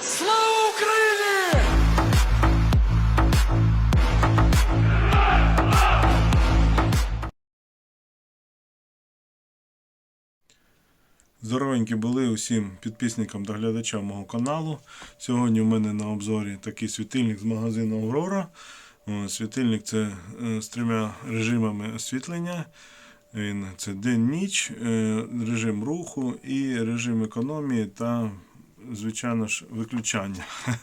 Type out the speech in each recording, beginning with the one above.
Слава Україні! Здоровенькі були усім підписникам та глядачам мого каналу. Сьогодні в мене на обзорі такий світильник з магазину Aurora. Світильник це е, з трьома режимами освітлення. Він це день-ніч, е, режим руху і режим економії та, звичайно ж, виключання.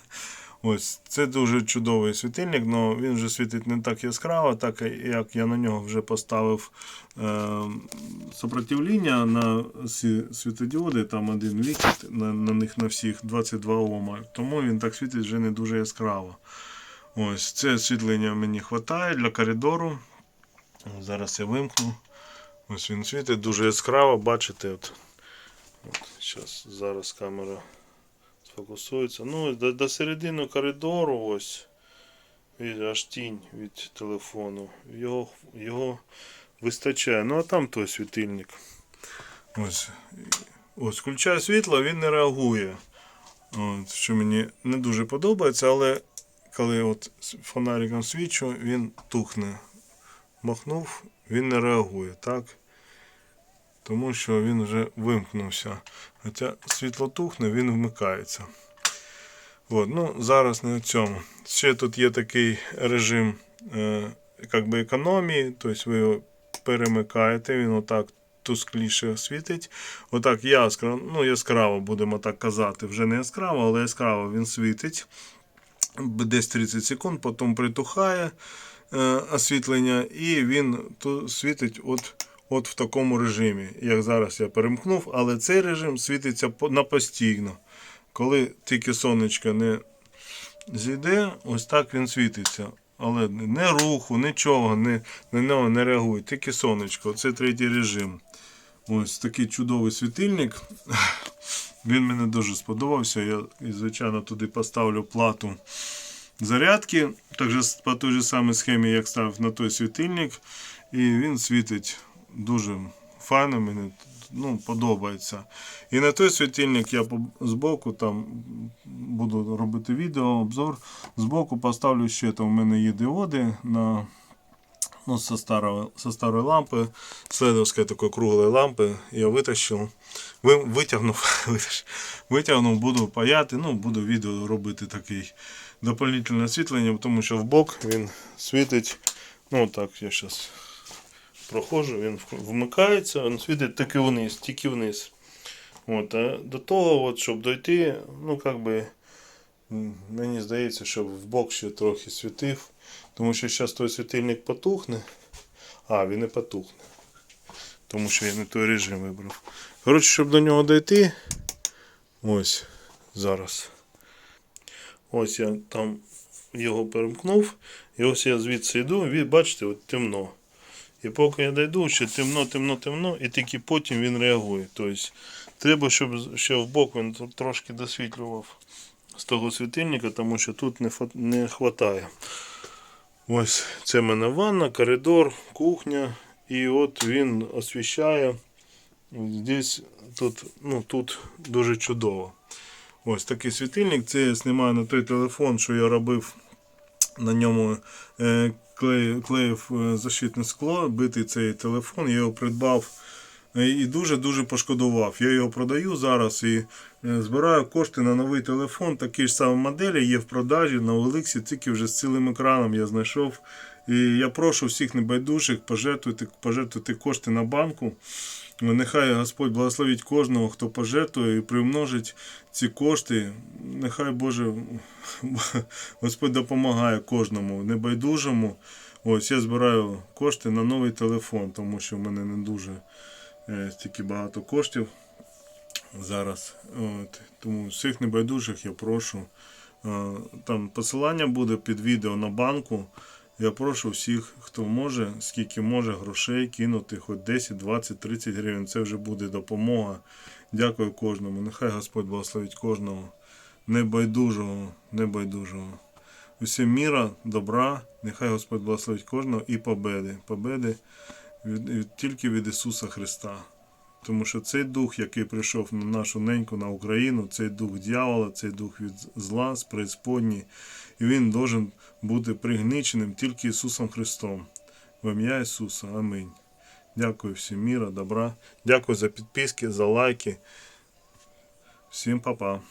Ось це дуже чудовий світильник, але він вже світить не так яскраво, так як я на нього вже поставив е, сопротивління на всі світодіоди, там один вікіт, на, на них на всіх 22 Ома. Тому він так світить вже не дуже яскраво. Ось це освітлення мені вистачає для коридору. Зараз я вимкну. Ось він світить дуже яскраво, бачите. От, от, зараз камера сфокусується. Ну, до, до середини коридору ось. Аж тінь від телефону. Його, його вистачає. Ну а там той світильник. Ось. Ось, включаю світло, він не реагує. От, що мені не дуже подобається, але коли от фонариком свічу, він тухне. Махнув, він не реагує, так? Тому що він вже вимкнувся. Хоча світло тухне, він вмикається. От, ну, зараз не в цьому. Ще тут є такий режим е, би економії, тобто ви його перемикаєте, він отак тускліше світить. Отак яскраво, ну яскраво будемо так казати. Вже не яскраво, але яскраво він світить. Десь 30 секунд, потім притухає е, освітлення, і він світить от, от в такому режимі. Як зараз я перемкнув, але цей режим світиться на постійно. Коли тільки сонечко не зійде, ось так він світиться. Але не руху, нічого, не, на нього не реагує, тільки сонечко. Це третій режим. Ось такий чудовий світильник. Він мені дуже сподобався. Я, звичайно, туди поставлю плату зарядки. Так же, по той же самій схемі, як ставив на той світильник. І він світить дуже файно, мені ну, подобається. І на той світильник я по- збоку там буду робити відео, обзор. Збоку поставлю ще там у мене є диоди на ну, со, старого, со старой лампы, следовской такой круглой лампы, я вытащил, ви, витягнув, витащ- витягнув, буду паяти, ну, буду відео робити такий дополнительне освітлення, тому що в бок він світить, ну так, я зараз проходжу, він вмикається, він світить тільки вниз, тільки вниз. От, а до того, от, щоб дойти, ну, як би, мені здається, що в бок ще трохи світив. Тому що зараз той світильник потухне. А, він не потухне. Тому що я не той режим вибрав. Коротше, щоб до нього дойти. Ось зараз. Ось я там його перемкнув. І ось я звідси йду, і бачите, от темно. І поки я дойду, ще темно, темно, темно, і тільки потім він реагує. Тобто, треба, щоб ще в бок він трошки досвітлював з того світильника, тому що тут не, не хватає. Ось це в мене ванна, коридор, кухня. І от він освіщає. Здесь тут, ну, тут дуже чудово. Ось такий світильник. Це я знімаю на той телефон, що я робив на ньому. Е, клеїв, е, защитне скло, битий цей телефон, я його придбав е, і дуже-дуже пошкодував. Я його продаю зараз і збираю кошти на новий телефон. Такі ж самий моделі є в продажі на Олексі, тільки вже з цілим екраном я знайшов. І я прошу всіх небайдужих пожертвувати, пожертвувати кошти на банку. Нехай Господь благословить кожного, хто пожертвує і примножить ці кошти. Нехай Боже Господь допомагає кожному небайдужому. Ось я збираю кошти на новий телефон, тому що в мене не дуже е, стільки багато коштів зараз. От, тому всіх небайдужих я прошу. Е, Там посилання буде під відео на банку. Я прошу всіх, хто може, скільки може грошей кинути, хоч 10, 20, 30 гривень. Це вже буде допомога. Дякую кожному. Нехай Господь благословить кожного. Небайдужого, небайдужого. Усім міра, добра, нехай Господь благословить кожного і победи. Победи від, тільки від Ісуса Христа. Тому що цей дух, який прийшов на нашу неньку, на Україну, цей дух дьявола, цей дух від зла, з преісподній, і він должен бути пригниченим тільки Ісусом Христом. В ім'я Ісуса. Амінь. Дякую всім міра, добра. Дякую за підписки, за лайки. Всім па-па.